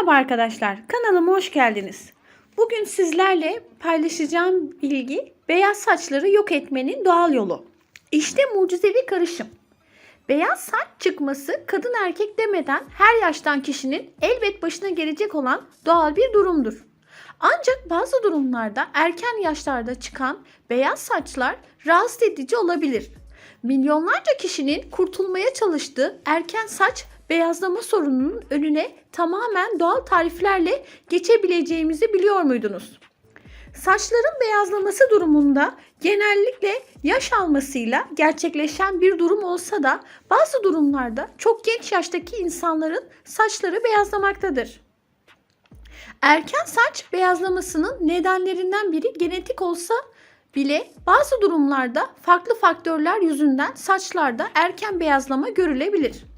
Merhaba arkadaşlar, kanalıma hoş geldiniz. Bugün sizlerle paylaşacağım bilgi beyaz saçları yok etmenin doğal yolu. İşte mucizevi karışım. Beyaz saç çıkması kadın erkek demeden her yaştan kişinin elbet başına gelecek olan doğal bir durumdur. Ancak bazı durumlarda erken yaşlarda çıkan beyaz saçlar rahatsız edici olabilir. Milyonlarca kişinin kurtulmaya çalıştığı erken saç beyazlama sorununun önüne tamamen doğal tariflerle geçebileceğimizi biliyor muydunuz? Saçların beyazlaması durumunda genellikle yaş almasıyla gerçekleşen bir durum olsa da bazı durumlarda çok genç yaştaki insanların saçları beyazlamaktadır. Erken saç beyazlamasının nedenlerinden biri genetik olsa bile bazı durumlarda farklı faktörler yüzünden saçlarda erken beyazlama görülebilir.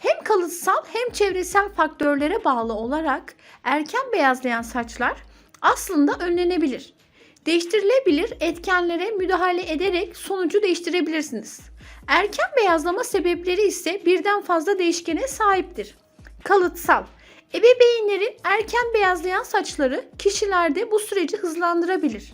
Hem kalıtsal hem çevresel faktörlere bağlı olarak erken beyazlayan saçlar aslında önlenebilir. Değiştirilebilir etkenlere müdahale ederek sonucu değiştirebilirsiniz. Erken beyazlama sebepleri ise birden fazla değişkene sahiptir. Kalıtsal Ebeveynlerin erken beyazlayan saçları kişilerde bu süreci hızlandırabilir.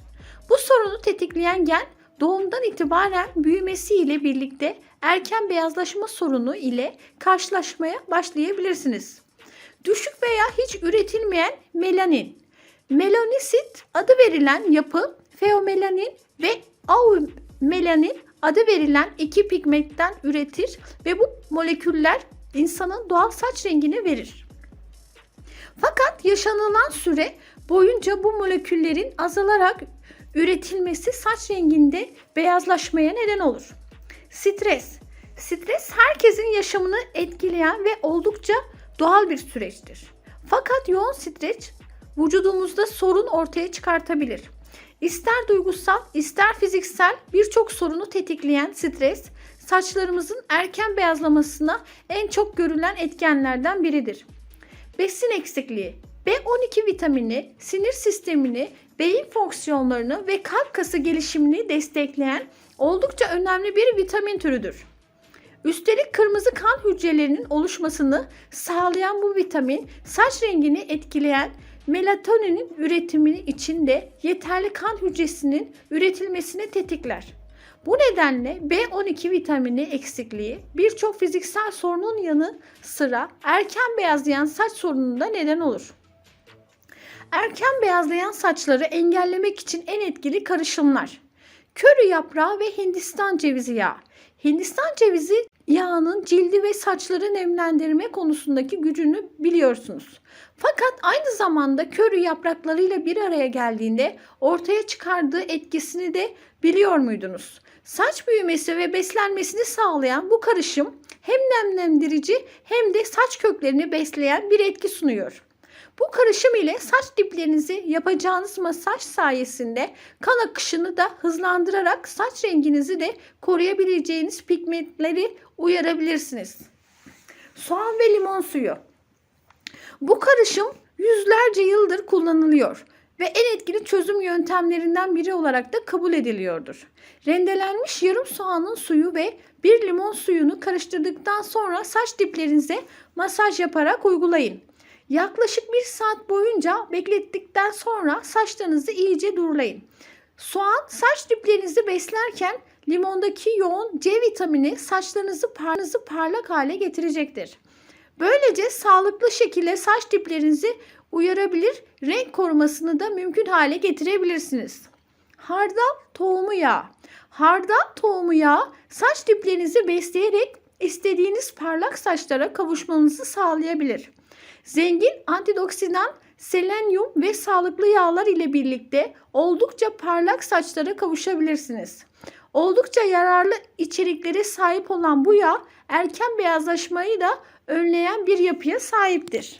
Bu sorunu tetikleyen gen doğumdan itibaren büyümesiyle birlikte erken beyazlaşma sorunu ile karşılaşmaya başlayabilirsiniz. Düşük veya hiç üretilmeyen melanin. Melanosit adı verilen yapı feomelanin ve aumelanin adı verilen iki pigmentten üretir ve bu moleküller insanın doğal saç rengini verir. Fakat yaşanılan süre boyunca bu moleküllerin azalarak üretilmesi saç renginde beyazlaşmaya neden olur. Stres. Stres herkesin yaşamını etkileyen ve oldukça doğal bir süreçtir. Fakat yoğun stres vücudumuzda sorun ortaya çıkartabilir. İster duygusal, ister fiziksel birçok sorunu tetikleyen stres, saçlarımızın erken beyazlamasına en çok görülen etkenlerden biridir. Besin eksikliği. B12 vitamini sinir sistemini, beyin fonksiyonlarını ve kalp kası gelişimini destekleyen oldukça önemli bir vitamin türüdür. Üstelik kırmızı kan hücrelerinin oluşmasını sağlayan bu vitamin saç rengini etkileyen melatoninin üretimini için de yeterli kan hücresinin üretilmesini tetikler. Bu nedenle B12 vitamini eksikliği birçok fiziksel sorunun yanı sıra erken beyazlayan saç sorununda neden olur. Erken beyazlayan saçları engellemek için en etkili karışımlar. Köri yaprağı ve Hindistan cevizi yağı. Hindistan cevizi yağının cildi ve saçları nemlendirme konusundaki gücünü biliyorsunuz. Fakat aynı zamanda köri yapraklarıyla bir araya geldiğinde ortaya çıkardığı etkisini de biliyor muydunuz? Saç büyümesi ve beslenmesini sağlayan bu karışım hem nemlendirici hem de saç köklerini besleyen bir etki sunuyor. Bu karışım ile saç diplerinizi yapacağınız masaj sayesinde kan akışını da hızlandırarak saç renginizi de koruyabileceğiniz pigmentleri uyarabilirsiniz. Soğan ve limon suyu. Bu karışım yüzlerce yıldır kullanılıyor ve en etkili çözüm yöntemlerinden biri olarak da kabul ediliyordur. Rendelenmiş yarım soğanın suyu ve bir limon suyunu karıştırdıktan sonra saç diplerinize masaj yaparak uygulayın. Yaklaşık bir saat boyunca beklettikten sonra saçlarınızı iyice durulayın. Soğan saç diplerinizi beslerken limondaki yoğun C vitamini saçlarınızı parınızı parlak hale getirecektir. Böylece sağlıklı şekilde saç diplerinizi uyarabilir, renk korumasını da mümkün hale getirebilirsiniz. Hardal tohumu yağı. Hardal tohumu yağı saç diplerinizi besleyerek istediğiniz parlak saçlara kavuşmanızı sağlayabilir. Zengin antioksidan, selenyum ve sağlıklı yağlar ile birlikte oldukça parlak saçlara kavuşabilirsiniz. Oldukça yararlı içeriklere sahip olan bu yağ erken beyazlaşmayı da önleyen bir yapıya sahiptir.